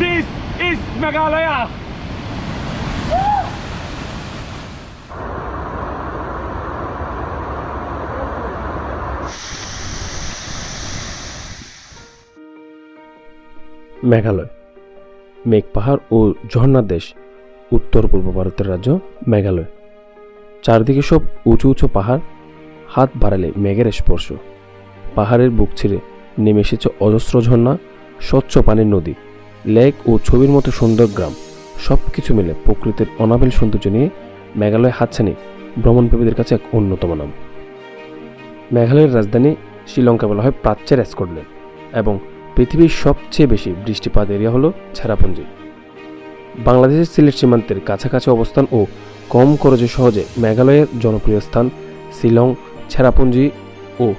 This is Meghalaya. Meghalaya, মেঘ পাহাড় ও ঝর্ণার দেশ, উত্তর পূর্ব ভারতের রাজ্য মেঘালয়। চারদিকে সব উঁচু উঁচু পাহাড়, হাত বাড়ালে মেঘের স্পর্শ। পাহাড়ের বুক ছিঁড়ে নেমে এসেছে অজস্র ঝর্ণা, স্বচ্ছ পানির নদী। লেক ও ছবির মতো সুন্দর গ্রাম। সব কিছু মিলে প্রকৃতির অনাবিল সৌন্দর্য নিয়ে মেঘালয় হাতছানি ভ্রমণপ্রেমীদের কাছে এক অন্যতম নাম। মেঘালয়ের রাজধানী শ্রীলঙ্কা বলা হয় প্রাচ্যের স্কটল্যান্ড এবং পৃথিবীর সবচেয়ে বেশি বৃষ্টিপাত এরিয়া হলো ছেড়াপুঞ্জি বাংলাদেশের সিলেট সীমান্তের কাছাকাছি অবস্থান ও কম খরচে সহজে মেঘালয়ের জনপ্রিয় স্থান শিলং ছেড়াপুঞ্জি ও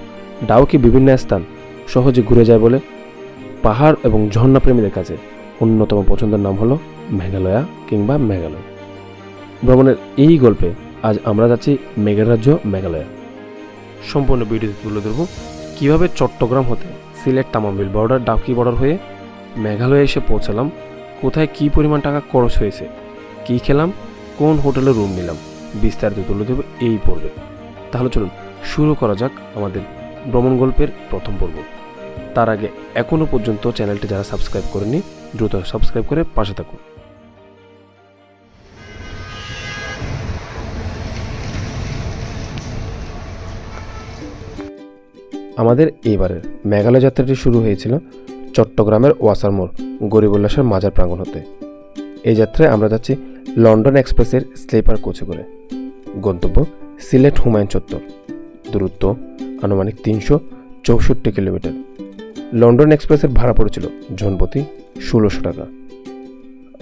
ডাউকি বিভিন্ন স্থান সহজে ঘুরে যায় বলে পাহাড় এবং ঝর্ণা প্রেমীদের কাছে অন্যতম পছন্দের নাম হলো মেঘালয়া কিংবা মেঘালয়। ভ্রমণের এই গল্পে আজ আমরা যাচ্ছি মেঘের রাজ্য মেঘালয়া। সম্পূর্ণ ভিডিওতে তুলে ধরব কীভাবে চট্টগ্রাম হতে সিলেট তামাবিল বর্ডার ডাউকি বর্ডার হয়ে মেঘালয়ে এসে পৌঁছালাম, কোথায় কী পরিমাণ টাকা খরচ হয়েছে, কী খেলাম, কোন হোটেলে রুম নিলাম, বিস্তারিত তুলে দেবো এই পর্বে। তাহলে চলুন শুরু করা যাক আমাদের ভ্রমণ গল্পের প্রথম পর্ব। তার আগে এখনও পর্যন্ত চ্যানেলটি যারা সাবস্ক্রাইব করেনি দ্রুত সাবস্ক্রাইব করে পাশে থাকুন। আমাদের এইবারের মেঘালয় যাত্রাটি শুরু হয়েছিল চট্টগ্রামের ওয়াসার মোড়, গরিবুল্লাসের মাজার প্রাঙ্গণ হতে। এই যাত্রায় আমরা যাচ্ছি লন্ডন এক্সপ্রেসের স্লিপার কোচে করে। গন্তব্য সিলেট হুমায়ুন চত্বর। দূরত্ব আনুমানিক তিনশো চৌষট্টি কিলোমিটার। লন্ডন এক্সপ্রেসের ভাড়া পড়েছিল জনপ্রতি ষোলোশো টাকা।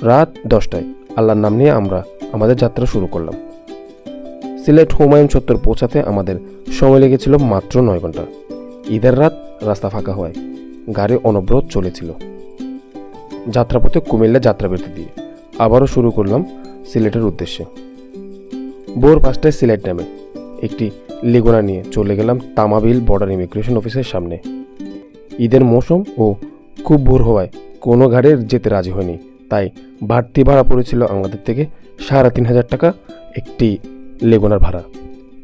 রাত দশটায় আল্লাহর নাম নিয়ে আমরা আমাদের যাত্রা শুরু করলাম। সিলেট হুমায়ুন চত্বর পৌঁছাতে আমাদের সময় লেগেছিল মাত্র নয় ঘণ্টা। ঈদের রাত রাস্তা ফাঁকা হওয়ায় গাড়ি অনবরত চলেছিল। যাত্রাপথে কুমিল্লা যাত্রাবিরতি দিয়ে আবারও শুরু করলাম সিলেটের উদ্দেশ্যে। ভোর পাঁচটায় সিলেট নামে একটি লিগোনা নিয়ে চলে গেলাম তামাবিল বর্ডার ইমিগ্রেশন অফিসের সামনে। ঈদের মৌসুম ও খুব ভোর হওয়ায় কোনো ঘাড়ে যেতে রাজি হয়নি। তাই বাড়তি ভাড়া পড়েছিল আমাদের থেকে সাড়ে তিন হাজার টাকা একটি লেগুনার ভাড়া।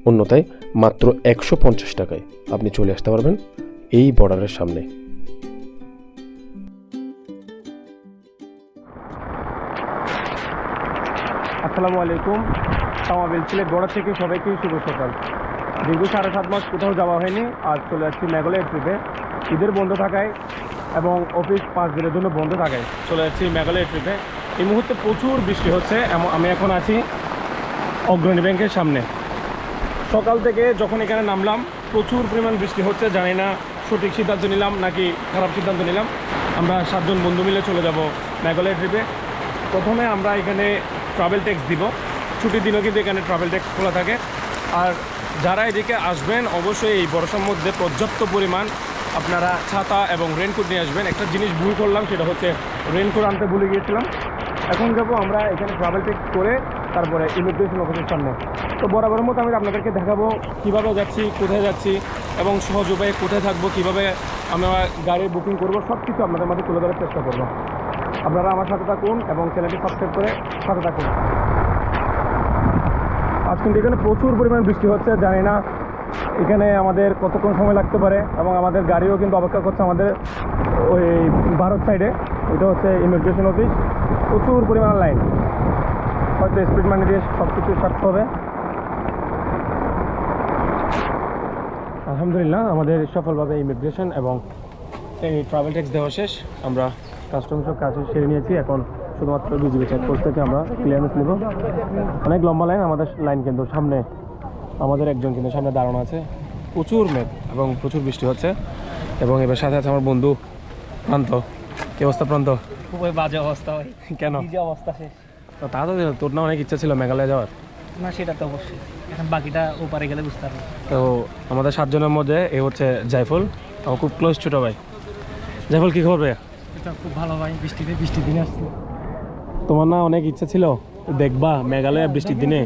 অন্যথায় মাত্র একশো পঞ্চাশ টাকায় আপনি চলে আসতে পারবেন এই বর্ডারের সামনে। আসসালামু আলাইকুম। তামাবিল সিলেট বর্ডার থেকে সবাইকে শুভ সকাল। দীর্ঘ সাড়ে সাত মাস কোথাও যাওয়া হয়নি, আজ চলে আসছি মেঘালয়ের ট্রিপে। ঈদের বন্ধ থাকায় এবং অফিস পাঁচ দিনের জন্য বন্ধ থাকায় চলে যাচ্ছি মেঘালয় ট্রিপে এই মুহূর্তে প্রচুর বৃষ্টি হচ্ছে আমি এখন আছি অগ্রণী ব্যাংকের সামনে। সকাল থেকে যখন এখানে নামলাম, প্রচুর পরিমাণ বৃষ্টি হচ্ছে, জানি না সঠিক সিদ্ধান্ত নিলাম নাকি খারাপ সিদ্ধান্ত নিলাম। আমরা সাতজন বন্ধু মিলে চলে যাব মেঘালয় ট্রিপে প্রথমে আমরা এখানে ট্রাভেল ট্যাক্স দিব। ছুটির দিনও কিন্তু এখানে ট্রাভেল ট্যাক্স খোলা থাকে। আর যারা এদিকে আসবেন, অবশ্যই এই বর্ষার মধ্যে পর্যাপ্ত পরিমাণ আপনারা ছাতা এবং রেনকোট নিয়ে আসবেন। একটা জিনিস ভুল করলাম, সেটা হচ্ছে রেনকোট আনতে ভুলে গিয়েছিলাম। এখন যাব আমরা এখানে ট্রাভেল ট্যাক্স করে তারপরে ইমিগ্রেশন অফিসের সামনে। তো বরাবর মতো আমি আপনাদেরকে দেখাবো কীভাবে যাচ্ছি, কোথায় যাচ্ছি এবং সহজ উপায়ে কোথায় থাকব, কীভাবে আমরা গাড়ি বুকিং করব সব কিছু আপনাদের মাঝে তুলে ধরার চেষ্টা করব। আপনারা আমার সাথে থাকুন এবং চ্যানেলটি সাবস্ক্রাইব করে সাথে থাকুন। আজ কিন্তু এখানে প্রচুর পরিমাণে বৃষ্টি হচ্ছে, জানি না এখানে আমাদের কতক্ষণ সময় লাগতে পারে এবং আমাদের গাড়িও কিন্তু অপেক্ষা করছে আমাদের ওই ভারত সাইডে এটা হচ্ছে ইমিগ্রেশন অফিস প্রচুর পরিমাণ লাইন হয়তো স্পিড মানি দিয়ে সব কিছু সারতে হবে। আলহামদুলিল্লাহ, আমাদের সফলভাবে ইমিগ্রেশন এবং এই ট্রাভেল ট্যাক্স দেওয়া শেষ। আমরা কাস্টমসের কাজ সেরে নিয়েছি। এখন শুধুমাত্র বিজিবি চেকপোস্ট থেকে আমরা ক্লিয়ারেন্স নেব। অনেক লম্বা লাইন আমাদের লাইন কিন্তু সামনে আমাদের একজন কিন্তু সামনে দাঁড়ানো আছে। প্রচুর মেঘ এবং প্রচুর বৃষ্টি হচ্ছে। এবং এবার সাথে আছে আমার বন্ধু প্রান্ত। কি অবস্থা প্রান্ত? খুবই বাজে অবস্থা ভাই। কেন? অবস্থা শেষ। তো তা তো তোর না অনেক ইচ্ছা ছিল মেঘালয় যাওয়ার? না সেটা তো অবশ্যই। এখন বাকিটা ওপারে গেলে বুঝতে পারব। তো আমাদের সাতজনের মধ্যে এ হচ্ছে জাইফুল। আমার খুব ক্লোজ ছোটো ভাই। জাইফুল কী খবর ভাইয়া? এটা খুব ভালো ভাই বৃষ্টিতে বৃষ্টি দিনে আসছে। তোমার না অনেক ইচ্ছা ছিল? দেখবা, মেঘালয় বৃষ্টির দিনে।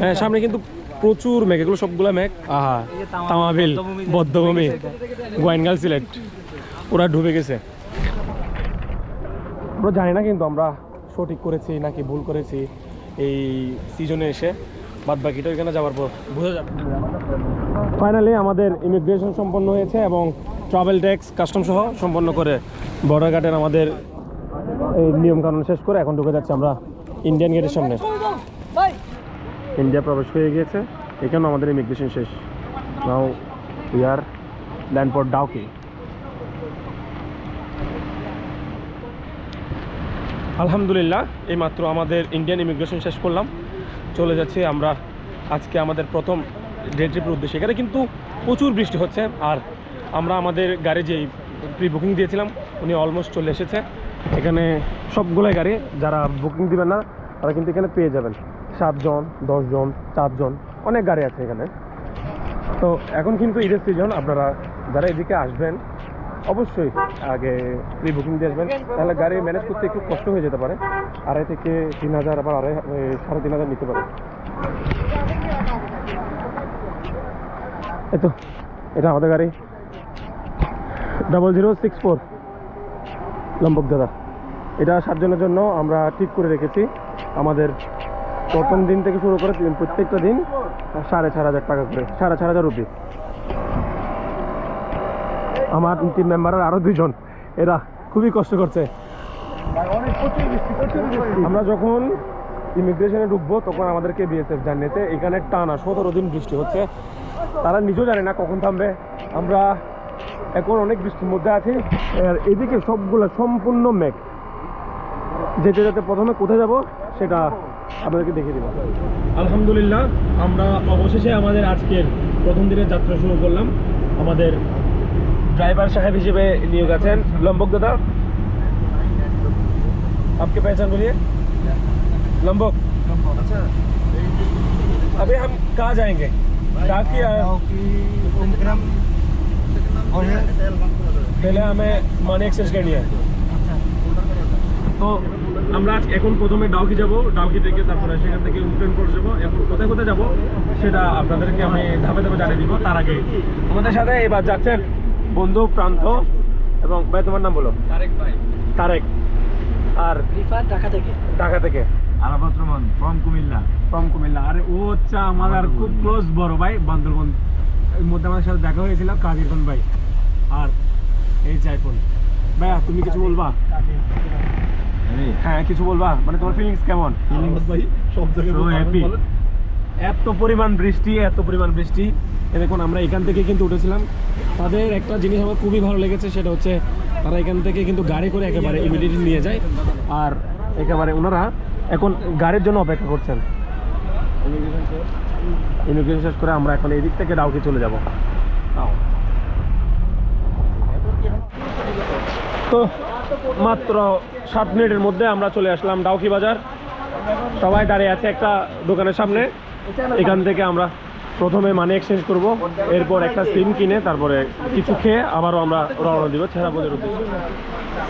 হ্যাঁ সামনে কিন্তু প্রচুর মেঘ, এগুলো সবগুলো মেঘ। আহা, তামাবিল, বদ্ধভূমি গোয়াইনগাল সিলেট পুরা ডুবে গেছে। আমরা জানি না কিন্তু আমরা সঠিক করেছি নাকি ভুল করেছি এই সিজনে এসে। বাদ বাকিটা ওইখানে যাওয়ার পর বোঝা যাবে। ফাইনালি আমাদের ইমিগ্রেশন সম্পন্ন হয়েছে এবং ট্রাভেল ট্যাক্স কাস্টম সহ সম্পন্ন করে বর্ডার গার্ডের আমাদের এই নিয়মকানুন শেষ করে এখন ঢুকে যাচ্ছে আমরা ইন্ডিয়ান গেটের সামনে। ইন্ডিয়া প্রবেশ হয়ে গিয়েছে। এখানেও আমাদের ইমিগ্রেশন শেষ। নাও উই আর ল্যান্ড পর ডাউকি আলহামদুলিল্লাহ এইমাত্র আমাদের ইন্ডিয়ান ইমিগ্রেশন শেষ করলাম। চলে যাচ্ছি আমরা আজকে আমাদের প্রথম ডে ট্রিপের উদ্দেশ্যে। এখানে কিন্তু প্রচুর বৃষ্টি হচ্ছে। আর আমরা আমাদের গাড়ি যেই প্রি বুকিং দিয়েছিলাম উনি অলমোস্ট চলে এসেছে। এখানে সবগুলোই গাড়ি যারা বুকিং দিবেন না, তারা কিন্তু এখানে পেয়ে যাবেন। সাতজন, দশজন, চারজন, অনেক গাড়ি আছে এখানে। তো এখন কিন্তু ঈদের সিজন আপনারা যারা এদিকে আসবেন, অবশ্যই আগে প্রি বুকিং দিয়ে আসবেন। তাহলে গাড়ি ম্যানেজ করতে একটু কষ্ট হয়ে যেতে পারে। আড়াই থেকে তিন হাজার আবার আড়াই সাড়ে তিন হাজার নিতে পারে। এই তো, এটা আমাদের গাড়ি। ডাবল জিরো সিক্স ফোর লম্বক দাদা। এটা সাতজনের জন্য আমরা ঠিক করে রেখেছি। আমাদের প্রথম দিন থেকে শুরু করে প্রত্যেকটা দিন সাড়ে চার হাজার টাকা করে, সাড়ে চার হাজার রুপি। আমার টিম মেম্বারের আরও দুইজন। এরা খুবই কষ্ট করছে। আমরা যখন ইমিগ্রেশনে ঢুকবো, তখন আমাদেরকে বিএসএফ জানিয়েছে, এখানে টানা সতেরো দিন বৃষ্টি হচ্ছে। তারা নিজেও জানে না কখন থামবে। আমরা এখন অনেক বৃষ্টির মধ্যে আছি আর এদিকে সবগুলো সম্পূর্ণ মেঘ যেতে যেতে প্রথমে কোথায় যাব সেটা আপনাদেরকে দেখিয়ে দেবো আলহামদুলিল্লাহ আমরা অবশেষে আমাদের আজকের প্রথম দিনের যাত্রা শুরু করলাম আমাদের ড্রাইভার সাহেব হিসেবে নিয়োগ আছেন লম্বক দাদা आपके पहचान बोलिए लंबक अभी हम कहाँ जाएंगे डाकी তাহলে আমি মানি এক্সচেঞ্জ করে নিয়ে তো আমরা এখন প্রথমে ডাউকি যাব ডাউকি থেকে তারপরে সেখান থেকে উড্ডয়ন করে যাব এখন কোথায় কোথায় যাব সেটা আপনাদেরকে আমি ধাপে ধাপে জানিয়ে দিব তার আগে। আমাদের সাথে এবার যাচ্ছেন বন্ধু প্রান্ত এবং ভাই তোমার নাম বলো? তারেক ভাই। তারেক। আর রিফাত ঢাকা থেকে। ঢাকা থেকে। আরাফাত রহমান ফ্রম কুমিল্লা। ফ্রম কুমিল্লা। আরে ও হচ্ছে আমার খুব ক্লোজ বড় ভাই বান্দরবন মধ্যে আমাদের সাথে দেখা হয়েছিল কাজিরগঞ্জ ভাই। আর এই চাইফুল ভাইয়া তুমি কিছু বলবা? হ্যাঁ কিছু বলবা? মানে তোমার ফিলিংস কেমন? So happy. এত পরিমাণ বৃষ্টি এত পরিমাণ বৃষ্টি। দেখুন আমরা এখান থেকে কিন্তু উঠেছিলাম। তাদের একটা জিনিস আমার খুবই ভালো লেগেছে সেটা হচ্ছে তারা এখান থেকে কিন্তু গাড়ি করে একেবারে ইমিডিয়েটলি নিয়ে যায়। আর একেবারে ওনারা এখন গাড়ির জন্য অপেক্ষা করছেন। ইমিগ্রেশন শেষ করে আমরা এখন এই দিক থেকে ডাউকে চলে যাব। তো মাত্র সাত মিনিটের মধ্যে আমরা চলে আসলাম ডাউকি বাজার। সবাই দাঁড়িয়ে আছে একটা দোকানের সামনে। এখান থেকে আমরা প্রথমে মানি এক্সচেঞ্জ করব, এরপর একটা সিম কিনে তারপরে কিছু খেয়ে আবারও আমরা রওনা দিব ছেড়াপদের উদ্দেশ্যে।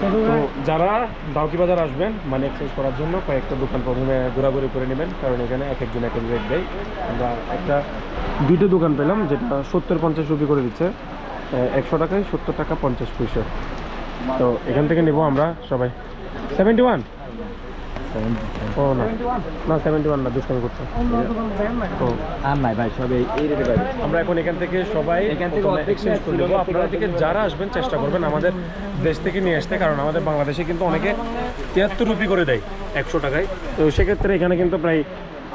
তো যারা ডাউকি বাজার আসবেন মানি এক্সচেঞ্জ করার জন্য, কয়েকটা দোকান প্রথমে ঘোরাঘুরি করে নেবেন, কারণ এখানে এক একজন এক এক রেট দেয়। আমরা একটা, দুইটা দোকান পেলাম, যেটা সত্তর পঞ্চাশ রুপি করে দিচ্ছে। একশো টাকায় সত্তর টাকা পঞ্চাশ পয়সা। তো এখান থেকে নেব আমরা সবাই। সেভেন্টি ওয়ান ও না। না সেভেন্টি ওয়ান না দুষ্টামি করছে। ও। আর নাই ভাই সব এই এই রেটে পাবে আমরা এখন এখান থেকে সবাই এখান থেকে exchange করে নেব। আপনারা থেকে যারা আসবেন চেষ্টা করবেন আমাদের দেশ থেকে নিয়ে আসতে কারণ আমাদের বাংলাদেশে কিন্তু অনেকে তিয়াত্তর রুপি করে দেয় একশো টাকায়। তো সেক্ষেত্রে এখানে কিন্তু প্রায়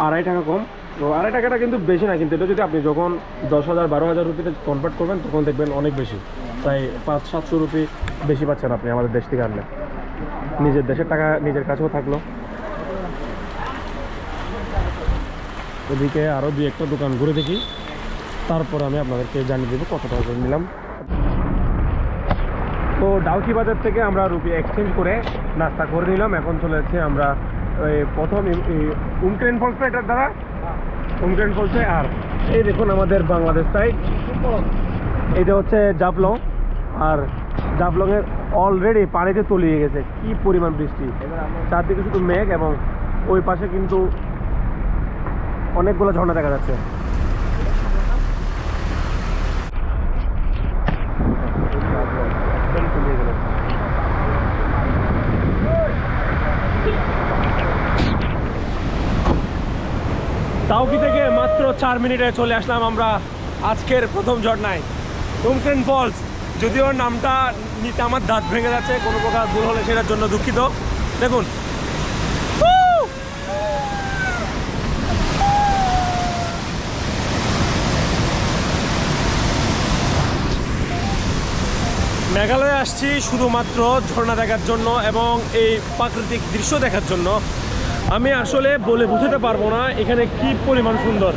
আড়াই টাকা কম। তো আড়াই টাকাটা কিন্তু বেশি না কিন্তু এটা যদি আপনি যখন দশ হাজার বারো হাজার রুপিতে কনভার্ট করবেন তখন দেখবেন অনেক বেশি। প্রায় পাঁচ সাতশো রুপি বেশি পাচ্ছেন আপনি আমাদের দেশ থেকে আনলে। নিজের দেশের টাকা নিজের কাছেও থাকল। ওদিকে আরও দুই একটা দোকান ঘুরে দেখি। তারপর আমি আপনাদেরকে জানিয়ে দেবো কত টাকা করে নিলাম। তো ডাউকি বাজার থেকে আমরা রুপি এক্সচেঞ্জ করে নাস্তা করে নিলাম। এখন চলে যাচ্ছি আমরা প্রথম উমক্রেন ফলসে এটার দ্বারা উমক্রেন ফলসে আর, এই দেখুন আমাদের বাংলাদেশ সাইড এটা হচ্ছে জাফলং। আর ডাবলংয়ের অলরেডি পানিতে তলিয়ে গেছে। কি পরিমাণ বৃষ্টি? চারদিকে শুধু মেঘ এবং ওই পাশে কিন্তু অনেকগুলো ঝর্ণা দেখা যাচ্ছে। তাওকি থেকে মাত্র চার মিনিটে চলে আসলাম আমরা আজকের প্রথম ঝর্ণায়। ডুমকেন ফলস যদিও নামটা নিতে আমার দাঁত ভেঙে যাচ্ছে কোনো প্রকার ভুল হলে সেটার জন্য দুঃখিত। দেখুন! মেঘালয়ে আসছি শুধুমাত্র ঝর্ণা দেখার জন্য এবং এই প্রাকৃতিক দৃশ্য দেখার জন্য। আমি আসলে বলে বোঝাতে পারব না এখানে কি পরিমাণ সুন্দর।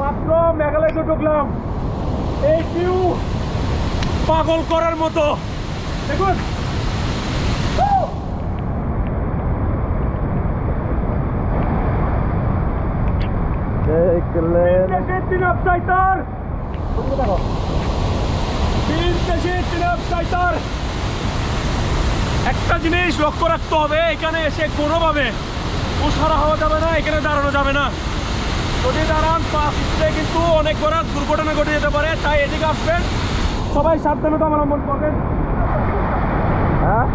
মাত্র মেঘালয়তে ঢুকলাম। এই ভিউ পাগল করার মতো। দেখুন। একটা জিনিস লক্ষ্য রাখতে হবে এখানে এসে কোনোভাবে উসারা হওয়া যাবে না এখানে দাঁড়ানো যাবে না। যদি দাঁড়ান পাশে কিন্তু অনেক বড় দুর্ঘটনা ঘটে যেতে পারে, তাই এদিকে আসবেন। সবাই সাবধানতা অবলম্বন করবেন। হ্যাঁ?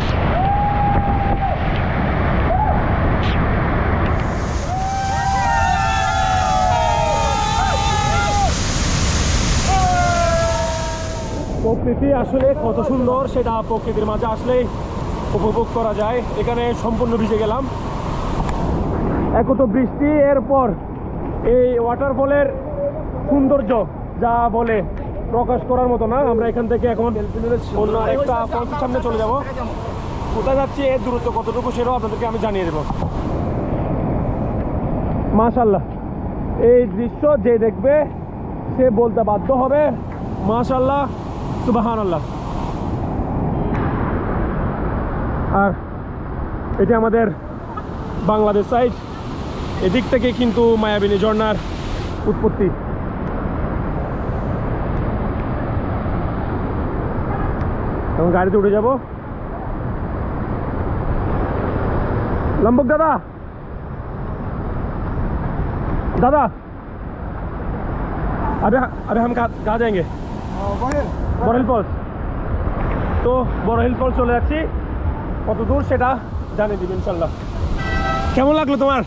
প্রকৃতি আসলে কত সুন্দর, সেটা প্রকৃতির মাঝে আসলেই উপভোগ করা যায়। এখানে সম্পূর্ণ ভিজে গেলাম। একত বৃষ্টি, এরপর এই ওয়াটারফলের সৌন্দর্য যা বলে প্রকাশ করার মতো না। আমরা এখান থেকে এখন অন্য সামনে চলে যাব। কোথায় যাচ্ছি, এর দূরত্ব কতটুকু সেটাও আপনাদেরকে আমি জানিয়ে দেবো। মাশাল্লাহ এই দৃশ্য যে দেখবে, সে বলতে বাধ্য হবে মাশাল্লাহ সুবাহান আল্লাহ আর এটি আমাদের বাংলাদেশ সাইড এদিক থেকে কিন্তু মায়াবিনী ঝর্ণার উৎপত্তি এখন গাড়িতে উঠে যাব लंबक दादा दादा अभी अभी हम कहाँ कहाँ जाएंगे বড়হিল ফলস তো বড়হিল ফলস চলে যাচ্ছি কত দূর সেটা জানিয়ে দিবে ইনশাল্লাহ কেমন লাগলো তোমার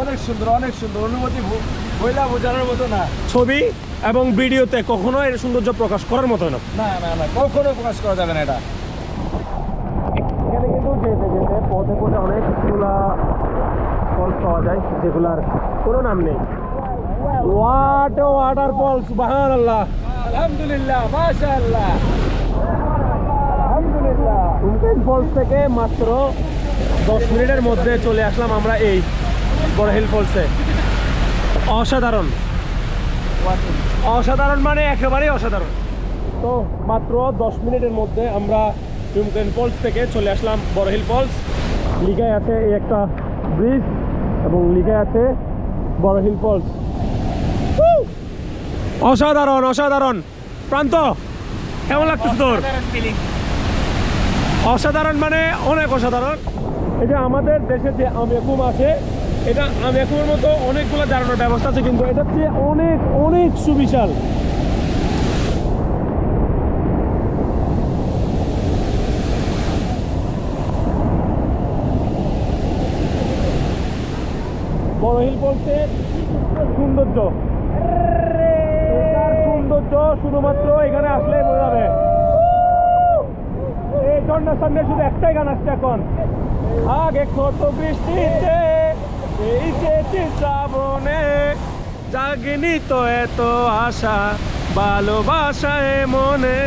অনেক সুন্দর অনেক সুন্দর। অনুমতি বইলা বোঝানোর মতো না। ছবি এবং ভিডিওতে কখনো এর সৌন্দর্য প্রকাশ করার মতো না। না না না কখনো প্রকাশ করা যাবে না এটা। এখানে কিন্তু যেতে যেতে পথে ফলস পাওয়া যায় যেগুলার কোনো নাম নেই। ওয়াট ওয়াটার আল্লাহ আলহামদুলিল্লাহ মাশাআল্লাহ। আলহামদুলিল্লাহ। ফলস থেকে মাত্র দশ মিনিটের মধ্যে চলে আসলাম আমরা এই বড় হিল ফলসে অসাধারণ। অসাধারণ মানে একেবারেই অসাধারণ। তো মাত্র দশ মিনিটের মধ্যে আমরা টুমকেন ফলস থেকে চলে আসলাম বড় হিল ফলস লিখায় আছে এই একটা ব্রিজ এবং লিখায় আছে বড় হিল ফলস অসাধারণ অসাধারণ। প্রান্ত কেমন লাগতেছে তোর? অসাধারণ মানে অনেক অসাধারণ। এই যে আমাদের দেশে যে আমিয়াকুম আছে এটা আমিয়াকুমের মতো অনেকগুলো দাঁড়ানোর ব্যবস্থা আছে, কিন্তু এটার চেয়ে অনেক অনেক সুবিশাল। বলতে সৌন্দর্য। সৌন্দর্য শুধুমাত্র এখানে আসলে বোঝা যাবে এই ঝর্ণার সামনে শুধু একটাই গান আসছে এখন। আগে কত বৃষ্টিতে এই যে শ্রাবণে জাগিনি তো এত আশা ভালোবাসায় মনে।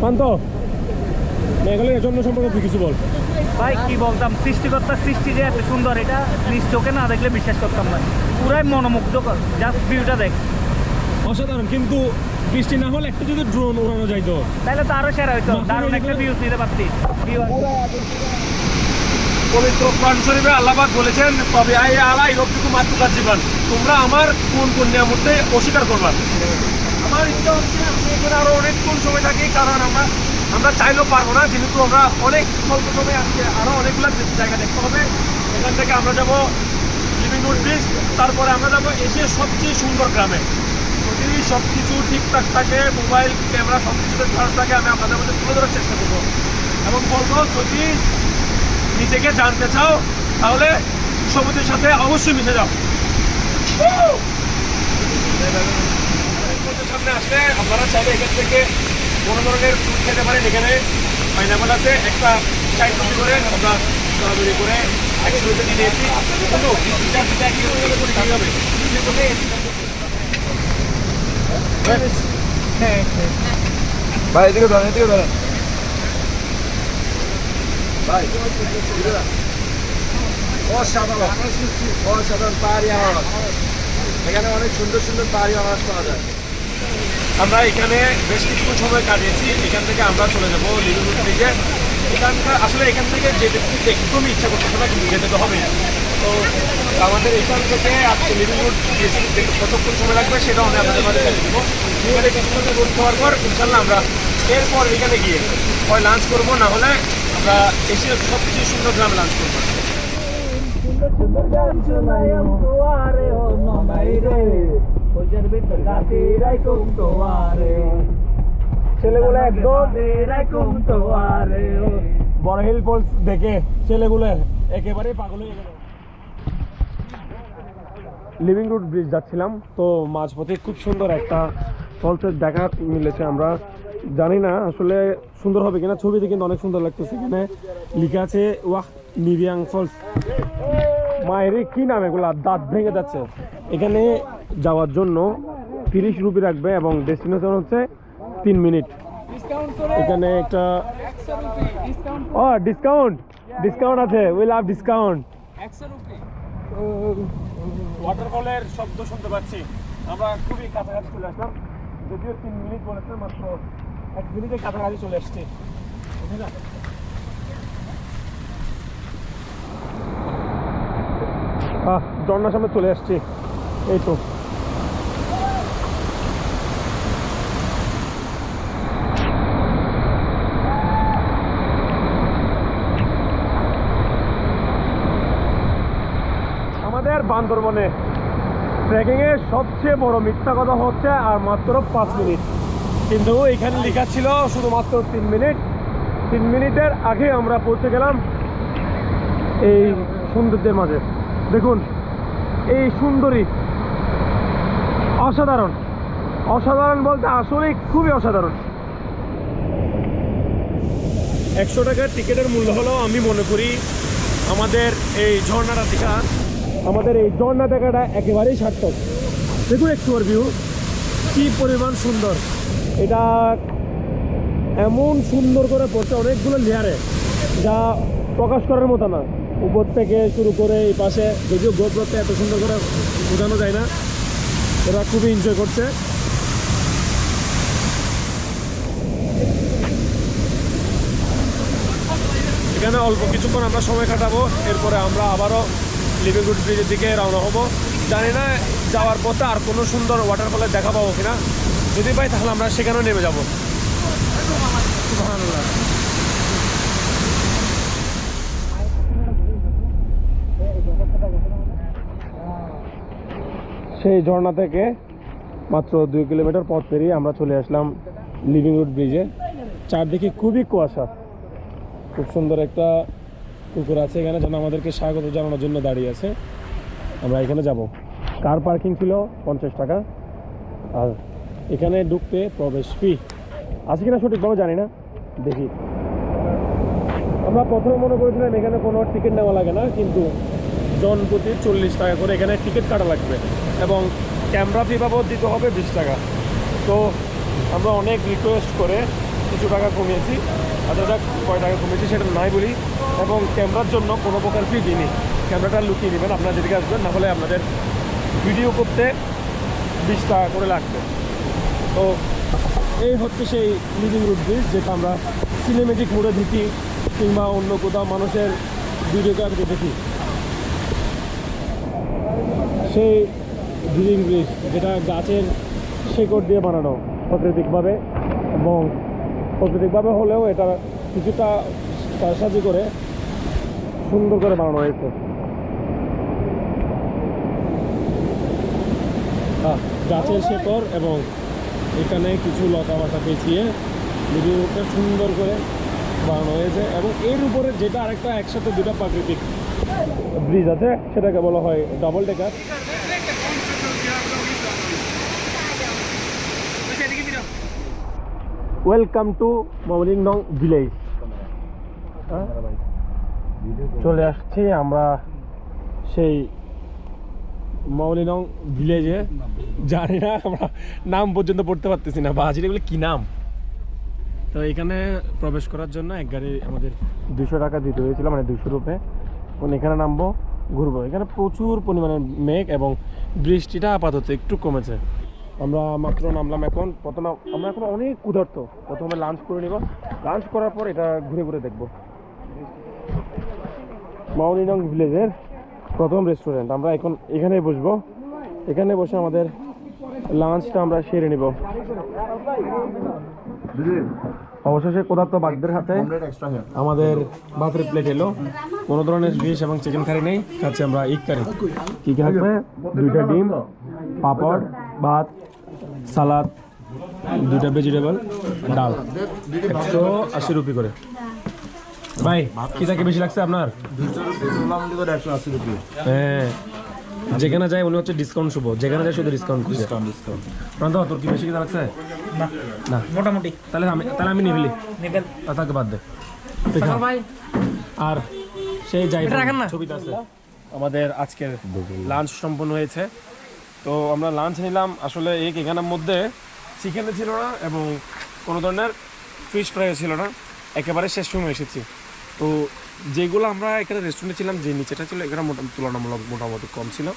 শান্ত মেঘালয়ের জন্য সম্পর্কে তুই কিছু বল। ভাই কি বলতাম? সৃষ্টিকর্তার সৃষ্টি যে এত সুন্দর এটা নিজ চোখে না দেখলে বিশ্বাস করতাম না। পুরাই মনোমুগ্ধকর। জাস্ট ভিউটা দেখ। অসাধারণ কিন্তু বৃষ্টি না হলে একটা যদি ড্রোন উড়ানো যাইতো। তাহলে তো আরও সেরা হইতো দারুণ একটা গেলে- ভিউ নিতে পারতি। পবিত্র কোরআন শরীফে আল্লাহবাক বলেছেন তবে আই আলাই রব্বিকুম আতুকা জীবন। তোমরা আমার কোন কোন নিয়ামতে অস্বীকার করবা? আমার ইচ্ছা হচ্ছে আমি এখানে আরও অনেকক্ষণ সময় থাকি কারণ আমরা আমরা চাইলেও পারব না যেহেতু আমরা অনেক স্বল্প সময় আজকে আরও অনেকগুলো জায়গা দেখতে হবে। এখান থেকে আমরা যাব লিভিং রোড ব্রিজ তারপরে আমরা যাব এশিয়ার সবচেয়ে সুন্দর গ্রামে। সব কিছু ঠিকঠাক থাকে, মোবাইল, ক্যামেরা সব কিছুতে চার্জ থাকে, আমি আপনাদের মধ্যে তুলে ধরার চেষ্টা করব। এবং বলব, যদি নিজেকে জানতে চাও, তাহলে সমুদ্রের সাথে অবশ্যই মিশে যাও। সামনে আসলে আপনারা চাইলে এখান থেকে কোনো ধরনের ফ্রুট খেতে পারেন। এখানে পাইনাপল আছে, একটা চাই রুটি করে, আমরা চড়াচড়ি করে একশো রুটি দিয়ে দিয়েছি কিন্তু দুইটা দুইটা একই রকম করে দিতে হবে ভাই এদিকে ধরেন এদিকে ধরেন ভাই অসাধারণ অসাধারণ পাহাড়ি আনারস এখানে অনেক সুন্দর সুন্দর পাহাড়ি আনারস পাওয়া যায় আমরা এখানে বেশ কিছুক্ষণ সময় কাটিয়েছি। এখান থেকে আমরা চলে যাব লিলুগুড় থেকে এখানকার আসলে এখান থেকে যেতে একদমই ইচ্ছা করতেছে না কিন্তু যেতে তো হবে তো আমাদের এখান থেকে আজকে দেখতে কতক্ষণ সময় লাগবে সেটাও আমি আপনাদের মাঝে জানিয়ে দেবো। এখানে কিছুক্ষণ রোড খাওয়ার পর ইনশাল্লাহ আমরা এরপর এখানে গিয়ে হয় লাঞ্চ করব, না হলে আমরা এশিয়ার সবচেয়ে সুন্দর গ্রামে লাঞ্চ করব। ছেলেগুলো একদম বড় হিল ফলস দেখে ছেলেগুলো একেবারে পাগল হয়ে গেল। লিভিং রুট ব্রিজ যাচ্ছিলাম। তো মাঝপথে খুব সুন্দর একটা ফলসের দেখা মিলেছে আমরা। জানি না আসলে সুন্দর হবে কিনা ছবিতে কিন্তু অনেক সুন্দর লাগতেছে। এখানে লিখা আছে ওয়াহ নিভিয়াং ফলস। মায়ের কি নাম এগুলা? দাঁত ভেঙে যাচ্ছে। এখানে যাওয়ার জন্য তিরিশ রুপি রাখবে এবং ডেস্টিনেশন হচ্ছে তিন মিনিট। এখানে একটা ও ডিসকাউন্ট ডিসকাউন্ট আছে উই লাভ ডিসকাউন্ট ওয়াটারফলের শব্দ শুনতে পাচ্ছি। আমরা খুবই কাছাকাছি চলে আসলাম। যদিও তিন মিনিট বলেছিলাম মাত্র এক মিনিটের কাছাকাছি চলে আসছে। বুঝলি সামনে চলে আসছি। এই তো আমাদের বান্দরবনে ট্রেকিং এর সবচেয়ে বড় মিথ্যা কথা হচ্ছে আর মাত্র পাঁচ মিনিট। কিন্তু এখানে লেখা ছিল শুধুমাত্র তিন মিনিট। তিন মিনিটের আগে আমরা পৌঁছে গেলাম এই সৌন্দর্যের মাঝে। দেখুন, এই সুন্দরী অসাধারণ। অসাধারণ বলতে আসলে খুবই অসাধারণ। একশো টাকার টিকিটের মূল্য হলো আমি মনে করি আমাদের এই ঝর্ণাটা দেখা আমাদের এই ঝর্ণা দেখাটা একেবারেই সার্থক। দেখুন একটু ভিউ কি পরিমাণ সুন্দর। এটা এমন সুন্দর করে পড়ছে অনেকগুলো লেয়ারে যা প্রকাশ করার মতো না। উপর থেকে শুরু করে এই পাশে যদিও গোপ্রতে এত সুন্দর করে বোঝানো যায় না ওরা খুবই এনজয় করছে। এখানে অল্প কিছুক্ষণ আমরা সময় কাটাবো এরপরে আমরা আবারও লিভিংউড ব্রিজের দিকে রওনা হব। জানি না যাওয়ার পথে আর কোনো সুন্দর ওয়াটারফলের দেখা পাবো কিনা। যদি পাই তাহলে আমরা সেখানেও নেমে যাব। সেই ঝর্ণা থেকে মাত্র দুই কিলোমিটার পথ পেরিয়ে আমরা চলে আসলাম লিভিং রুড ব্রিজে। চারদিকে খুবই কুয়াশা। খুব সুন্দর একটা কুকুর আছে এখানে, যেন আমাদেরকে স্বাগত জানানোর জন্য দাঁড়িয়ে আছে। আমরা এখানে যাব। কার পার্কিং ছিল? পঞ্চাশ টাকা। আর এখানে ঢুকতে প্রবেশ ফি আছে কিনা সঠিকভাবে জানি না। দেখি। আমরা প্রথমে মনে করেছিলাম এখানে কোনো টিকিট নেওয়া লাগে না, কিন্তু জন প্রতি চল্লিশ টাকা করে এখানে টিকিট কাটা লাগবে। এবং ক্যামেরা ফি বাবদ দিতে হবে বিশ টাকা। তো আমরা অনেক রিকোয়েস্ট করে কিছু টাকা কমিয়েছি। আর এটা কয় টাকা কমিয়েছি সেটা নাই বলি। এবং ক্যামেরার জন্য কোনো প্রকার ফি দিইনি ক্যামেরাটা লুকিয়ে নেবেন, আপনারা যেদিকে আসবেন, না হলে আপনাদের ভিডিও করতে বিশ টাকা করে লাগবে। তো এই হচ্ছে সেই লিভিং রুট ব্রিজ যেটা আমরা সিনেমেটিক মোড়ে দেখি কিংবা অন্য কোথাও মানুষের ভিডিও ক্যামেরা দেখি। সেই লিভিং ব্রিজ যেটা গাছের শেকড় দিয়ে বানানো প্রাকৃতিকভাবে এবং প্রাকৃতিকভাবে হলেও এটা কিছুটা কারসাজি করে সুন্দর করে বানানো হয়েছে। আহ, গাছের শেকড় এবং এখানে কিছু লতা পাতা পেঁচিয়ে লিভিং সুন্দর করে বানানো হয়েছে এবং এর উপরে যেটা আরেকটা একসাথে দুটা প্রাকৃতিক ব্রিজ আছে সেটাকে বলা হয় double decker welcome to Mawlynnong village চলে আসছি আমরা সেই মৌলিনং ভিলেজে। জানি না, আমরা নাম পর্যন্ত পড়তে পারতেছি না, বাজিরে বলে কি নাম? তো এখানে প্রবেশ করার জন্য এক গাড়ি আমাদের দুশো টাকা দিতে হয়েছিল মানে দুশো রুপে। এখন এখানে নামবো, ঘুরবো। এখানে প্রচুর পরিমাণে মেঘ এবং বৃষ্টিটা আপাতত একটু কমেছে। আমরা মাত্র নামলাম এখন। প্রথমে আমরা এখন অনেক ক্ষুধার্ত প্রথমে লাঞ্চ করে নিব। লাঞ্চ করার পর এটা ঘুরে ঘুরে দেখব। মাউলিনং ভিলেজের প্রথম রেস্টুরেন্ট আমরা এখন এখানে বসবো। এখানে বসে আমাদের লাঞ্চটা আমরা সেরে নিব। অবশেষে কোদাত্ত বাগদের হাতে আমাদের ভাতের প্লেট এলো। কোনো ধরনের ফিশ এবং চিকেন কারি নেই। খাচ্ছি আমরা ইক কারি কি কি থাকবে? দুইটা ডিম পাপড় ভাত সালাদ দুইটা ভেজিটেবল ডাল। একশো আশি রুপি করে। ভাই কি থাকে বেশি লাগছে আপনার? হ্যাঁ। যেখানে যায় উনি হচ্ছে ডিসকাউন্ট শুভ। যেখানে যায় শুধু ডিসকাউন্ট খুঁজে। প্রান্ত তোর কি বেশি কি লাগছে? না মোটামুটি। তাহলে আমি তাহলে আমি নিবিলি নিবেন। তাকে বাদ দে। ভাই। আর সেই যাই এটা রাখেন না। ছবিটা আছে। আমাদের আজকের লাঞ্চ সম্পন্ন হয়েছে। তো আমরা লাঞ্চ নিলাম। আসলে এই এখানের মধ্যে চিকেন ছিল না এবং কোনো ধরনের ফিশ ফ্রাই ছিল না। একেবারে শেষ সময় এসেছি। তো যেগুলো আমরা এখানে রেস্টুরেন্টে ছিলাম, যে নিচেটা ছিল এখানে মোটামুটি তুলনামূলক মোটামুটি কম ছিল।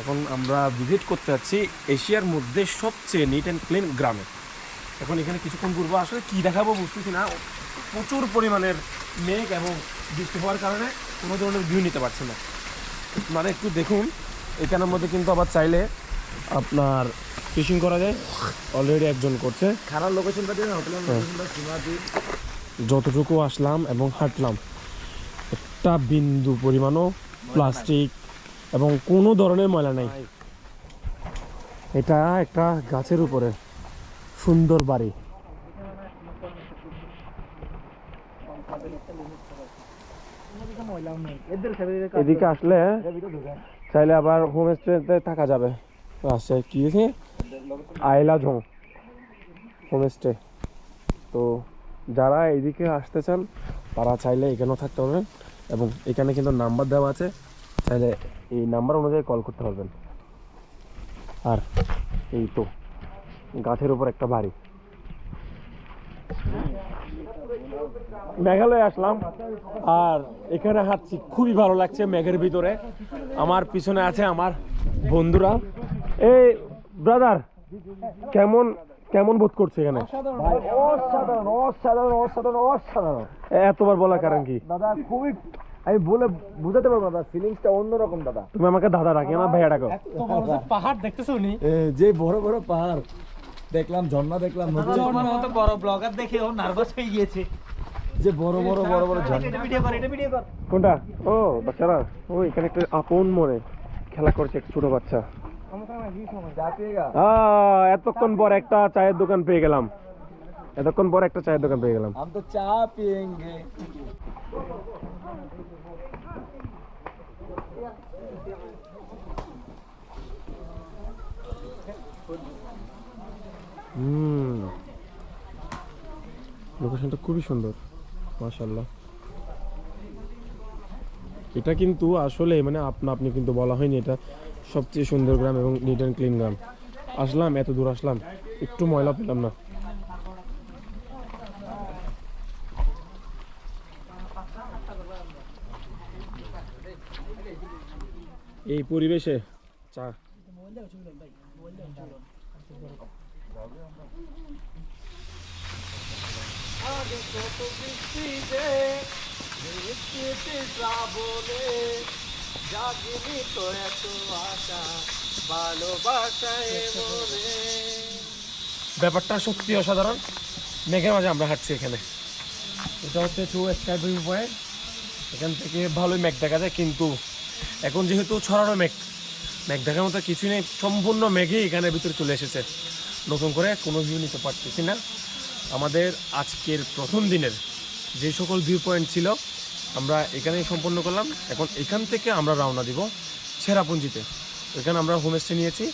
এখন আমরা ভিজিট করতে যাচ্ছি এশিয়ার মধ্যে সবচেয়ে নিট অ্যান্ড ক্লিন গ্রামে। এখন এখানে কিছুক্ষণ ঘুরবো। আসলে কী দেখাবো বুঝতেছি না। প্রচুর পরিমাণের মেঘ এবং বৃষ্টি হওয়ার কারণে কোনো ধরনের ভিউ নিতে পারছে না। মানে একটু দেখুন, এখানের মধ্যে কিন্তু আবার চাইলে আপনার ফিশিং করা যায়। অলরেডি একজন করছে। খারাপ লোকেশনটা দিয়ে হোটেলের। লোকেশনটা যতটুকু আসলাম এবং হাঁটলাম, একটা বিন্দু পরিমাণও প্লাস্টিক এবং কোনো ধরনের ময়লা নেই। এটা একটা গাছের উপরে, সুন্দর বাড়ি। এদিকে আসলে চাইলে আবার হোম স্টেতে থাকা যাবে। আচ্ছা কি আছে আইলা ঝং হোমস্টে তো যারা এইদিকে আসতে চান, তারা চাইলে এখানেও থাকতে পারবেন এবং এখানে কিন্তু নাম্বার দেওয়া আছে। চাইলে এই নাম্বার অনুযায়ী কল করতে পারবেন। আর এই তো, গাছের উপর একটা বাড়ি। মেঘালয় আসলাম, আর এখানে হাঁটছি, খুবই ভালো লাগছে মেঘের ভিতরে। আমার পিছনে আছে আমার বন্ধুরা। এই ব্রাদার কেমন কেমন বোধ করছে এখানে? অসাধারণ। অসাধারণ অসাধারণ অসাধারণ এতবার বলার কারণ কি? দাদা খুবই আমি বলে বুঝাতে পারব দাদা। ফিলিংসটা অন্যরকম দাদা। তুমি আমাকে দাদা ডাকি আমার ভাইয়া ডাকো পাহাড় দেখতেছো নি যে বড় বড় পাহাড় দেখলাম ঝর্ণা দেখলাম নদী আমার মতো বড় ব্লগার দেখে ও নার্ভাস হয়ে গিয়েছে। যে বড় বড় বড় বড় ঝর্ণা। এটা ভিডিও কর এটা ভিডিও কর। কোনটা? ও বাচ্চারা ও এখানে একটা আপন মনে খেলা করছে একটা ছোট বাচ্চা। এতক্ষণ পর একটা চায়ের দোকান পেয়ে গেলাম। এতক্ষণ পর একটা চায়ের দোকান পেয়ে গেলাম। লোকেশনটা খুবই সুন্দর মাসাল্লাহ এটা কিন্তু আসলে মানে আপনা আপনি কিন্তু বলা হয়নি এটা। সবচেয়ে সুন্দর গ্রাম এবং নিট অ্যান্ড ক্লিন গ্রাম। আসলাম, এত দূর আসলাম, একটু ময়লা পেলাম না। এই পরিবেশে, চা। ব্যাপারটা সত্যি অসাধারণ। মেঘের মাঝে আমরা হাঁটছি এখানে। এটা হচ্ছে টু স্কাই ভিউ পয়েন্ট এখান থেকে ভালোই মেঘ দেখা যায় কিন্তু এখন যেহেতু ছড়ানো মেঘ মেঘ দেখার মতো কিছুই নেই। সম্পূর্ণ মেঘই এখানে ভিতরে চলে এসেছে। নতুন করে কোনো ভিউ নিতে পারতেছি না। আমাদের আজকের প্রথম দিনের যে সকল ভিউ পয়েন্ট ছিল আমরা এখানেই সম্পন্ন করলাম। এখন এখান থেকে আমরা রওনা দিব ছেঁড়াপুঞ্জিতে এখানে আমরা হোমস্টে নিয়েছি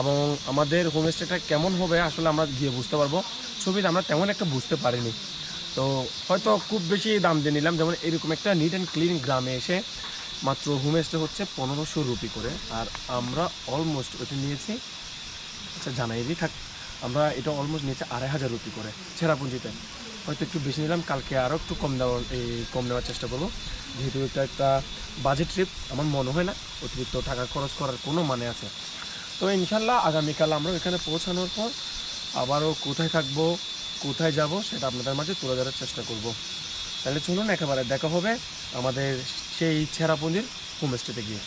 এবং আমাদের হোমস্টেটা কেমন হবে আসলে আমরা গিয়ে বুঝতে পারব। ছবিতে আমরা তেমন একটা বুঝতে পারিনি। তো হয়তো খুব বেশি দাম দিয়ে নিলাম, যেমন এরকম একটা নিট অ্যান্ড ক্লিন গ্রামে এসে মাত্র হোমস্টে হচ্ছে পনেরোশো রুপি করে। আর আমরা অলমোস্ট ওইটা নিয়েছি। আচ্ছা জানাই দিই থাক। আমরা এটা অলমোস্ট নিয়েছি আড়াই হাজার রুপি করে ছেঁড়াপুঞ্জিতে হয়তো একটু বেশি নিলাম, কালকে আরও একটু কম দেওয়ার এই কম নেওয়ার চেষ্টা করব। যেহেতু এটা একটা বাজেট ট্রিপ আমার মনে হয় না অতিরিক্ত টাকা খরচ করার কোনো মানে আছে। তো ইনশাল্লাহ আগামীকাল আমরা এখানে পৌঁছানোর পর আবারও কোথায় থাকব, কোথায় যাব সেটা আপনাদের মাঝে তুলে ধরার চেষ্টা করব। তাহলে চলুন, একেবারে দেখা হবে আমাদের সেই ছেঁড়াপুঞ্জির হোমস্টেতে গিয়ে।